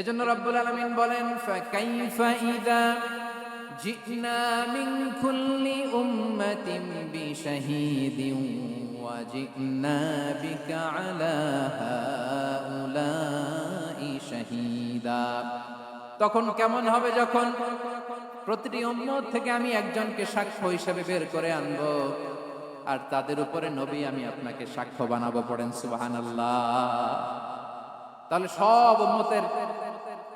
এজন্য রব্বুল আলামিন বলেন, ফাকাইফা ইযা জিনা মিন কুল্লি উম্মাতিন বিশাহিদিন ওয়া জিনা বিকা আলা হাউলাই শাহিদা। তখন কেমন হবে যখন প্রতিটি উম্মত থেকে আমি একজনকে সাক্ষ্য হিসেবে বের করে আনব, আর তাদের উপরে নবী আমি আপনাকে সাক্ষ্য বানাবো পড়েন, সুবহানাল্লাহ। তাহলে সব উম্মতের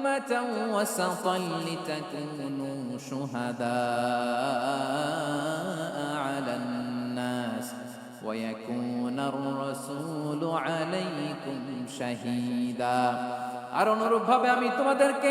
أمة وسطا لتكونوا شهداء على الناس ويكون الرسول عليكم شهيدا আর অনুরূপভাবে আমি তোমাদেরকে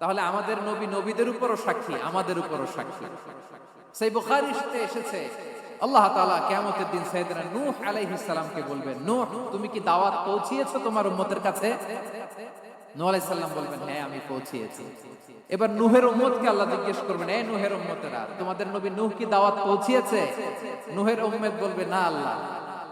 তাহলে আমাদের নবী নবীদের উপরও সাক্ষী, আমাদের উপরও সাক্ষী। সেই বুখারিতে এসেছে। আল্লাহ তাআলা কিয়ামতের দিন সাইয়েদনা নূহ আলাইহিস বলবেন, নূহ, তুমি কি দাওয়াত পৌঁছিয়েছো তোমার উম্মতের কাছে? নূহ আলাইহিস সালাম বলবেন হ্যাঁ আমি পৌঁছিয়েছি। এবার নূহের উম্মতকে আল্লাহ জিজ্ঞেস করবেন এই নূহের উম্মতেরা, তোমাদের নবী নূহ কি দাওয়াত পৌঁছিয়েছে? নূহের উম্মত বলবে, না, আল্লাহ।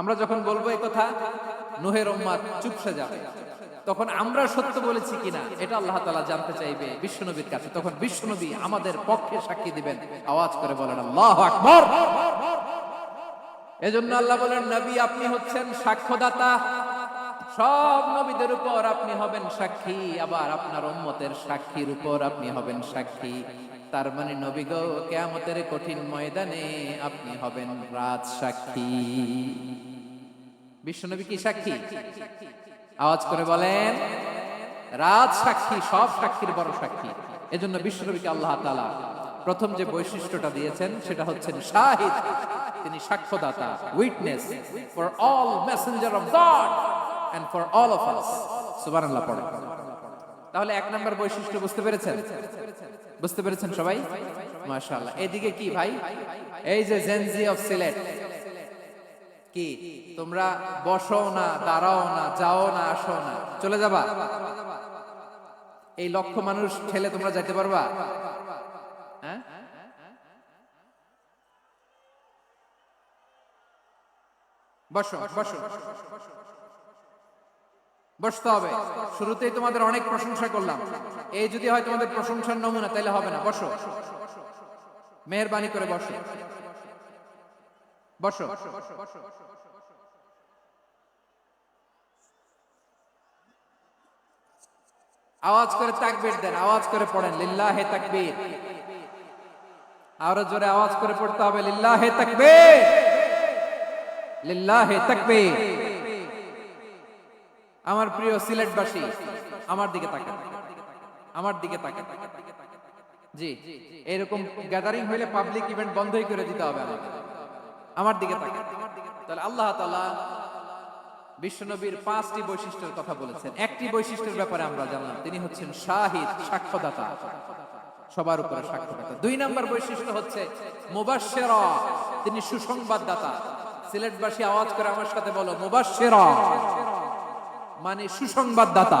আমরা যখন বলব এই কথা, নোহের উম্মাদ চুপসে যাবে। তখন আমরা সত্য বলেছি কিনা, এটা আল্লাহ তালা জানতে চাইবে বিশ্বনবীর কাছে। তখন বিশ্বনবী আমাদের পক্ষে সাক্ষী দিবেন। আওয়াজ করে বলেন, আল্লাহু আকবার! এজন্য আল্লাহ বলেন, নবী, আপনি হচ্ছেন সাক্ষ্যদাতা। সব নবীদের উপর আপনি হবেন সাক্ষী, আবার আপনার উম্মতের সাক্ষীর উপর আপনি হবেন সাক্ষী। তার মানে নবী গো, কেয়ামতের কঠিন ময়দানে আপনি হবেন রাজ সাক্ষী বিশ্বনবী কি সাক্ষী? আওয়াজ করে বলেন রাজ সাক্ষী সব সাক্ষীর বড় সাক্ষী। এজন্য বিশ্বনবীকে আল্লাহ তালা প্রথম যে বৈশিষ্ট্যটা দিয়েছেন, সেটা হচ্ছেন শাহিদ। তিনি সাক্ষ্যদাতা, witness for all messenger of God and for all of us. সুবহানাল্লাহ, পড়ে। তাহলে এক নম্বর বৈশিষ্ট্য বুঝতে পেরেছেন? বুঝতে পেরেছেন সবাই? মাশাআল্লাহ। এদিকে কি ভাই? এই যে জেনজি অফ সিলেট কি? তোমরা বসো না, দাঁড়াও না, যাও না, আসো না। চলে যাবা? এই লক্ষ মানুষ ঠেলে তোমরা যেতে পারবা? হ্যাঁ? বসো বসো। বসতে হবে। শুরুতেই তোমাদের অনেক প্রশংসা করলাম। এই যদি হয় তোমাদের প্রশংসার নমুনা তাহলে হবে না। বসো। মেহরবানি করে বসো। বসো। আওয়াজ করে তাকবীর দেন, আওয়াজ করে পড়েন, লিল্লাহে তাকবীর। আরও জোরে আওয়াজ করে পড়তে হবে, লিল্লাহে তাকবীর। লিল্লাহে তাকবীর। আমার প্রিয় সিলেটবাসী, আমার দিকে তাকান। আমার দিকে তাকান জি, এরকম গ্যাদারিং হইলে পাবলিক ইভেন্ট বন্ধই করে দিতে হবে আমার দিকে তাকান তাহলে আল্লাহ তাআলা বিশ্বনবীর পাঁচটি বৈশিষ্ট্যের কথা বলেছেন। একটি বৈশিষ্ট্যের ব্যাপারে আমরা জানলাম, তিনি হচ্ছেন শাহিদ, সাক্ষ্যদাতা। সবার উপরে সাক্ষ্যদাতা। দুই নাম্বার বৈশিষ্ট্য হচ্ছে মুবাশশিরা, তিনি সুসংবাদদাতা। সিলেটবাসী আওয়াজ করে আমার সাথে বলো, মুবাশশিরা। মানে সুসংবাদদাতা।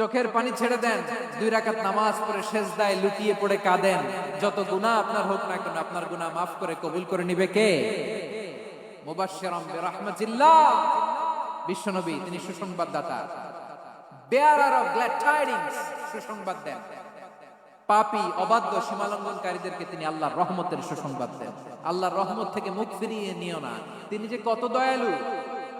চোখের পানি ছেড়ে দেন, দুই রাকাত নামাজ পড়ে সেজদায় লুটিয়ে পড়ে কাঁদেন। যত গুনাহ আপনার হোক না কেন, আপনার গুনাহ মাফ করে কবুল করে নিবে কে? বিশ্বনবী, তিনি সুসংবাদদাতা। অফ গ্ল্যাড টাইডিংস, সুসংবাদ দেন। পাপী, অবাধ্য সীমালঙ্ঘনকারীদেরকে তিনি আল্লাহর রহমতের সুসংবাদ দেন। আল্লাহর রহমত থেকে মুখ ফিরিয়ে নিও না। তিনি যে কত দয়ালু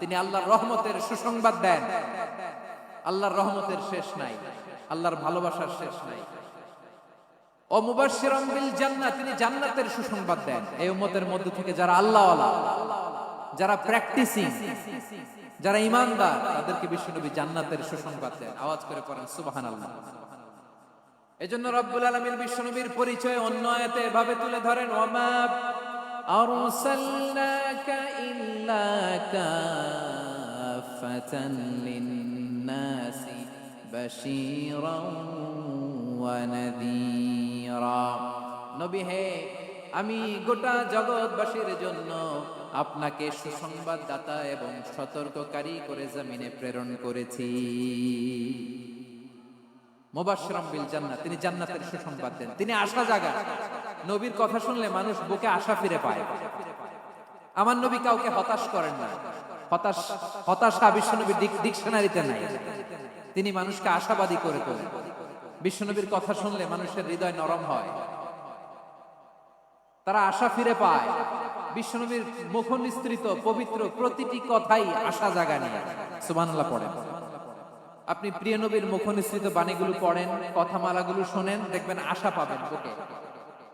তিনি আল্লাহর রহমতের সুসংবাদ দেন। আল্লাহর রহমতের শেষ নাই, আল্লাহর ভালোবাসার শেষ নাই। ও মুবাশশিরাম বিল জান্নাত তিনি জান্নাতের সুসংবাদ দেন। এই উম্মতের মধ্য থেকে যারা আল্লাহওয়ালা, যারা প্র্যাকটিসিং, যারা ইমানদার, তাদেরকে বিশ্বনবী জান্নাতের সুসংবাদ দেন। আওয়াজ করে পড়েন, সুবহানাল্লাহ। এজন্য রব্বুল আলামিন বিশ্বনবীর পরিচয় অন্য আয়াতে এভাবে তুলে ধরেন ওয়ামা আরসালনাকা কাফাতান লিন-নাসি বাশীরাও ওয়া নবী হে, আমি গোটা জগৎবাসীর জন্য আপনাকে সুসংবাদদাতা এবং সতর্ককারী করে জমিনে প্রেরণ করেছি। মুবাশশিরাম বিল জান্নাত, তিনি জান্নাতের সুসংবাদ দেন, তিনি আশা জাগান। নবীর কথা শুনলে মানুষ বুকে আশা ফিরে পায়। আমার নবী কাউকে হতাশ করেন না। হতাশ হতাশা বিশ্বনবীর ডিকশনারিতে নাই। তিনি মানুষকে আশাবাদী করে তোলেন। বিশ্বনবীর কথা শুনলে মানুষের হৃদয় নরম হয়। তারা আশা ফিরে পায়। বিশ্বনবীর মুখ নিস্তৃত পবিত্র প্রতিটি কথাই আশা জাগানি সুবহানাল্লাহ পড়েন। আপনি প্রিয় নবীর মুখ নিঃসৃত বাণীগুলো পড়েন, কথামালাগুলো শোনেন, দেখবেন আশা পাবেন বুকে।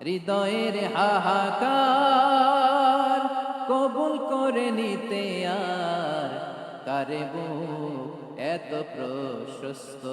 হৃদয়ের হাহাকার কবুল করে নিতে আর কারে এত প্রশস্ত?